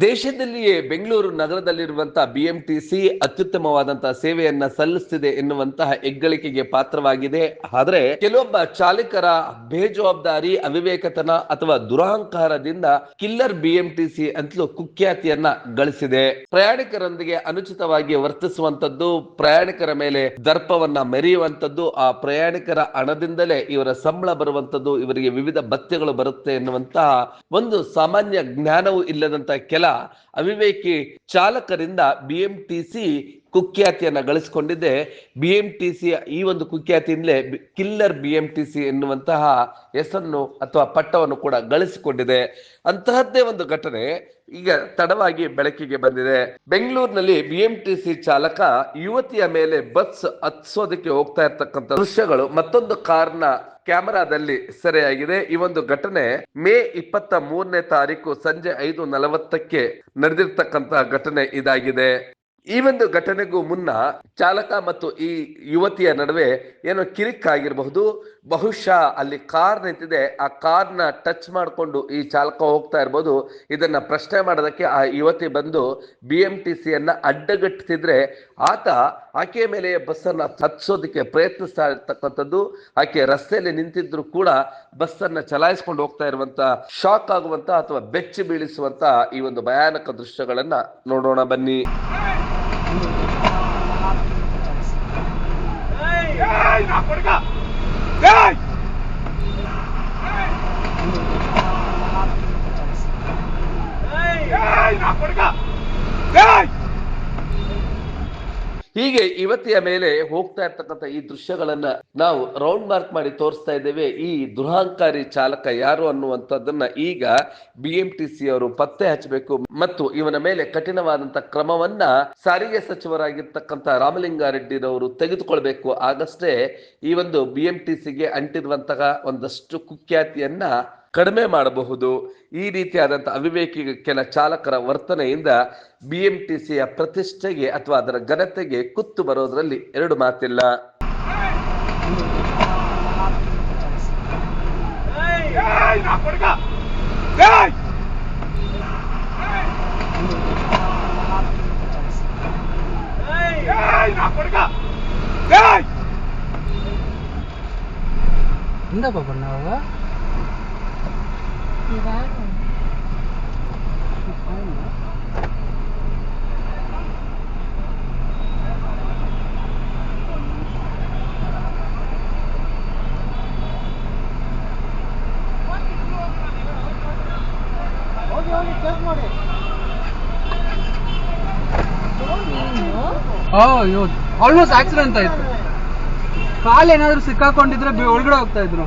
ದೇಶದಲ್ಲಿಯೇ ಬೆಂಗಳೂರು ನಗರದಲ್ಲಿರುವಂತಹ ಬಿಎಂಟಿಸಿ ಅತ್ಯುತ್ತಮವಾದಂತಹ ಸೇವೆಯನ್ನ ಸಲ್ಲಿಸ್ತಿದೆ ಎನ್ನುವಂತಹ ಹೆಗ್ಗಳಿಕೆಗೆ ಪಾತ್ರವಾಗಿದೆ. ಆದರೆ ಕೆಲವೊಬ್ಬ ಚಾಲಕರ ಬೇಜವಾಬ್ದಾರಿ, ಅವಿವೇಕತನ ಅಥವಾ ದುರಹಂಕಾರದಿಂದ ಕಿಲ್ಲರ್ ಬಿಎಂಟಿಸಿ ಅಂತಲೂ ಕುಖ್ಯಾತಿಯನ್ನ ಗಳಿಸಿದೆ. ಪ್ರಯಾಣಿಕರೊಂದಿಗೆ ಅನುಚಿತವಾಗಿ ವರ್ತಿಸುವಂತದ್ದು ಪ್ರಯಾಣಿಕರ ಮೇಲೆ ದರ್ಪವನ್ನ ಮೆರೆಯುವಂತದ್ದು ಆ ಪ್ರಯಾಣಿಕರ ಹಣದಿಂದಲೇ ಇವರ ಸಂಬಳ ಬರುವಂತದ್ದು ಇವರಿಗೆ ವಿವಿಧ ಭತ್ಯಗಳು ಬರುತ್ತೆ ಎನ್ನುವಂತಹ ಒಂದು ಸಾಮಾನ್ಯ ಜ್ಞಾನವೂ ಇಲ್ಲದಂತ ಕೆಲ ಅವಿವೇಕಿ ಚಾಲಕರಿಂದ ಬಿಎಂಟಿಸಿ ಕುಖ್ಯಾತಿಯನ್ನ ಗಳಿಸಿಕೊಂಡಿದೆ ಸಿ ಈ ಒಂದು ಕುಖ್ಯಾತಿಯಿಂದಲೇ ಕಿಲ್ಲರ್ ಬಿಎಂಟಿಸಿ ಎನ್ನುವಂತಹ ಹೆಸರನ್ನು ಅಥವಾ ಪಟ್ಟವನ್ನು ಕೂಡ ಗಳಿಸಿಕೊಂಡಿದೆ. ಅಂತಹದ್ದೇ ಒಂದು ಘಟನೆ ಈಗ ತಡವಾಗಿ ಬೆಳಕಿಗೆ ಬಂದಿದೆ. ಬೆಂಗಳೂರಿನಲ್ಲಿ ಬಿಎಂಟಿಸಿ ಚಾಲಕ ಯುವತಿಯ ಮೇಲೆ ಬಸ್ ಹತ್ಸೋದಕ್ಕೆ ಹೋಗ್ತಾ ಇರ್ತಕ್ಕಂಥ ದೃಶ್ಯಗಳು ಮತ್ತೊಂದು ಕಾರ್ನ ಕ್ಯಾಮೆರಾದಲ್ಲಿ ಸೆರೆಯಾಗಿದೆ. ಈ ಒಂದು ಘಟನೆ ಮೇ ಇಪ್ಪತ್ತ ಮೂರನೇ ತಾರೀಕು ಸಂಜೆ ಐದು ನಲವತ್ತಕ್ಕೆ ನಡೆದಿರ್ತಕ್ಕಂತಹ ಘಟನೆ ಇದಾಗಿದೆ. ಈ ಒಂದು ಘಟನೆಗೂ ಮುನ್ನ ಚಾಲಕ ಮತ್ತು ಈ ಯುವತಿಯ ನಡುವೆ ಏನೋ ಕಿರಿಕ್ ಆಗಿರಬಹುದು ಬಹುಶಃ ಅಲ್ಲಿ ಕಾರ್ ನಿಂತಿದೆ. ಆ ಕಾರ್ನ ಟಚ್ ಮಾಡಿಕೊಂಡು ಈ ಚಾಲಕ ಹೋಗ್ತಾ ಇರ್ಬೋದು ಇದನ್ನ ಪ್ರಶ್ನೆ ಮಾಡೋದಕ್ಕೆ ಆ ಯುವತಿ ಬಂದು ಬಿ ಎಂ ಟಿ ಸಿಯನ್ನ ಅಡ್ಡಗಟ್ಟಿಸಿದ್ರೆ ಆತ ಆಕೆಯ ಮೇಲೆ ಬಸ್ಸನ್ನ ಹತ್ಸೋದಕ್ಕೆ ಪ್ರಯತ್ನಿಸ್ತಾ ಇರ್ತಕ್ಕಂಥದ್ದು. ಆಕೆ ರಸ್ತೆಯಲ್ಲಿ ನಿಂತಿದ್ರು ಕೂಡ ಬಸ್ಸನ್ನ ಚಲಾಯಿಸ್ಕೊಂಡು ಹೋಗ್ತಾ ಇರುವಂತ, ಶಾಕ್ ಆಗುವಂತ ಅಥವಾ ಬೆಚ್ಚಿ ಬೀಳಿಸುವಂತ ಈ ಒಂದು ಭಯಾನಕ ದೃಶ್ಯಗಳನ್ನ ನೋಡೋಣ ಬನ್ನಿ. Ei, na porca! Ei! ಹೀಗೆ ಯುವತಿಯ ಮೇಲೆ ಹೋಗ್ತಾ ಇರ್ತಕ್ಕಂಥ ಈ ದೃಶ್ಯಗಳನ್ನ ನಾವು ರೌಂಡ್ ಮಾರ್ಕ್ ಮಾಡಿ ತೋರಿಸ್ತಾ ಇದ್ದೇವೆ. ಈ ದುರಹಂಕಾರಿ ಚಾಲಕ ಯಾರು ಅನ್ನುವಂಥದ್ದನ್ನ ಈಗ ಬಿ ಎಂ ಟಿ ಸಿ ಅವರು ಪತ್ತೆ ಹಚ್ಚಬೇಕು. ಮತ್ತು ಇವನ ಮೇಲೆ ಕಠಿಣವಾದಂತ ಕ್ರಮವನ್ನ ಸಾರಿಗೆ ಸಚಿವರಾಗಿರ್ತಕ್ಕಂಥ ರಾಮಲಿಂಗಾರೆಡ್ಡಿರವರು ತೆಗೆದುಕೊಳ್ಬೇಕು. ಆಗಷ್ಟೇ ಈ ಒಂದು ಬಿ ಎಂ ಟಿ ಸಿಗೆ ಅಂಟಿರುವಂತಹ ಒಂದಷ್ಟು ಕುಖ್ಯಾತಿಯನ್ನ ಕಡಿಮೆ ಮಾಡಬಹುದು. ಈ ರೀತಿಯಾದಂಥ ಅವಿವೇಕಿ ಕೆಲ ಚಾಲಕರ ವರ್ತನೆಯಿಂದ ಬಿ ಎಂಟಿಸಿಯ ಪ್ರತಿಷ್ಠೆಗೆ ಅಥವಾ ಅದರ ಘನತೆಗೆ ಕುತ್ತು ಬರೋದರಲ್ಲಿ ಎರಡು ಮಾತಿಲ್ಲ. na ಬಂದವಾಗ ಅಯ್ಯೋ ಆಲ್ಮೋಸ್ಟ್ ಆಕ್ಸಿಡೆಂಟ್ ಆಯ್ತು. ಕಾಲ್ ಏನಾದ್ರು ಸಿಕ್ಕಾಕೊಂಡಿದ್ರೆ ಒಳಗಡೆ ಹೋಗ್ತಾ ಇದ್ರು.